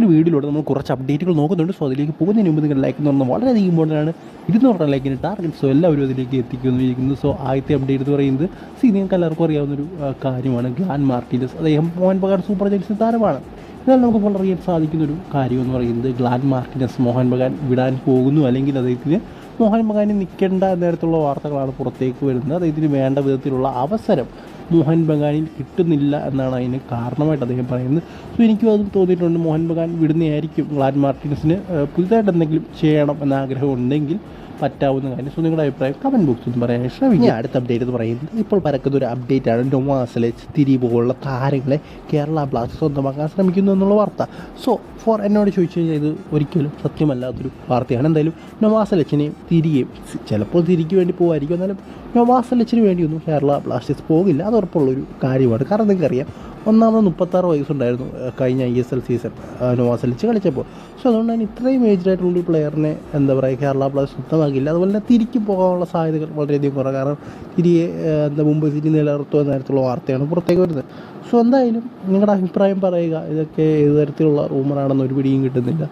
ഒരു വീഡിയോയിലൂടെ നമ്മൾ കുറച്ച് അപ്ഡേറ്റുകൾ നോക്കുന്നുണ്ട്. സോ അതിലേക്ക് പോകുന്നതിന് മുമ്പ് നിങ്ങൾ ലൈക്ക് എന്ന് പറഞ്ഞാൽ വളരെയധികം ഇമ്പോർട്ടന്റ് ആണ്. ഇരുന്നൂറ് ലൈക്കിന് ടാർഗറ്റ് സോ എല്ലാവരും അതിലേക്ക് എത്തിക്കുന്നു സോ ആദ്യത്തെ അപ്ഡേറ്റ് എന്ന് പറയുന്നത് സി നിങ്ങൾക്ക് എല്ലാവർക്കും അറിയാവുന്നൊരു ഒരു കാര്യമാണ്. ഗ്ലാൻ മാർട്ടിനസ് അദ്ദേഹം മോഹൻ ബഗാൻ സൂപ്പർ ജെയിൻസിന് താരമാണ്. എന്നാൽ നമുക്ക് ഇപ്പോൾ അറിയാൻ സാധിക്കുന്ന ഒരു കാര്യം എന്ന് പറയുന്നത് ഗ്ലാൻ മാർട്ടിനസ് മോഹൻ ബഗാൻ വിടാൻ പോകുന്നു. അല്ലെങ്കിൽ അദ്ദേഹത്തിന് മോഹൻ ബഗാന് നിൽക്കേണ്ട നേരത്തുള്ള വാർത്തകളാണ് പുറത്തേക്ക് വരുന്നത്. അദ്ദേഹത്തിന് വേണ്ട വിധത്തിലുള്ള അവസരം മോഹൻ ബഗാനിൽ കിട്ടുന്നില്ല എന്നാണ് അതിന് കാരണമായിട്ട് അദ്ദേഹം പറയുന്നത്. സോ എനിക്കും അതും തോന്നിയിട്ടുണ്ട്. മോഹൻ ബഗാൻ വിടുന്നതായിരിക്കും ഗ്ലാൻ മാർട്ടിൻസിന് പുതുതായിട്ട് എന്തെങ്കിലും ചെയ്യണം എന്ന ആഗ്രഹം ഉണ്ടെങ്കിൽ പറ്റാവുന്ന കാര്യം. സോ നിങ്ങളുടെ അഭിപ്രായം കമന്റ് ബോക്സിൽ ഒന്ന് പറയാൻ ശ്രമിക്കുക അടുത്ത അപ്ഡേറ്റ് എന്ന് പറയുന്നത് ഇപ്പോൾ പരക്കുന്ന ഒരു അപ്ഡേറ്റ് ആണ്. ഡൊമാസിലെ തിരി പോലുള്ള താരങ്ങളെ കേരള ബ്ലാസ്റ്റേഴ്സ് സ്വന്തമാക്കാൻ ശ്രമിക്കുന്നു എന്നുള്ള വാർത്ത. സോ ഫോർ എന്നോട് ചോദിച്ചു കഴിഞ്ഞാൽ ഇത് ഒരിക്കലും സത്യമല്ലാത്തൊരു വാർത്തയാണ്. എന്തായാലും നൊവാസലച്ചിനെയും തിരികെയും സി- ചിലപ്പോൾ തിരിക്ക് വേണ്ടി പോകുമായിരിക്കും എന്നാലും നൊവാസലച്ചിന് വേണ്ടിയൊന്നും കേരള ബ്ലാസ്റ്റേഴ്സ് പോകില്ല. അത് ഉറപ്പുള്ളൊരു കാര്യമാണ്. കാരണം നിങ്ങൾക്കറിയാം ഒന്നാമത് മുപ്പത്താറ് വയസ്സുണ്ടായിരുന്നു കഴിഞ്ഞ ഐ എസ് എൽ സീസൺ നോവാസലിച്ച് കളിച്ചപ്പോൾ. സോ അതുകൊണ്ട് തന്നെ ഇത്രയും മേജറായിട്ടുള്ള ഒരു പ്ലെയറിനെ എന്താ പറയുക കേരള ബ്ലാസ്റ്റേഴ്സ് സ്വന്തമാക്കില്ല അതുപോലെ തന്നെ തിരിക്കും പോകാനുള്ള സാധ്യതകൾ വളരെയധികം കുറവ് കാരണം തിരികെ എന്താ മുമ്പ് സിറ്റി നിലനിർത്തുക തരത്തിലുള്ള വാർത്തയാണ് പുറത്തേക്ക് വരുന്നത്. സോ എന്തായാലും നിങ്ങളുടെ അഭിപ്രായം പറയുക. ഇതൊക്കെ ഏത് തരത്തിലുള്ള റൂമറാണെന്ന് ഒരു പിടിയും കിട്ടുന്നില്ല.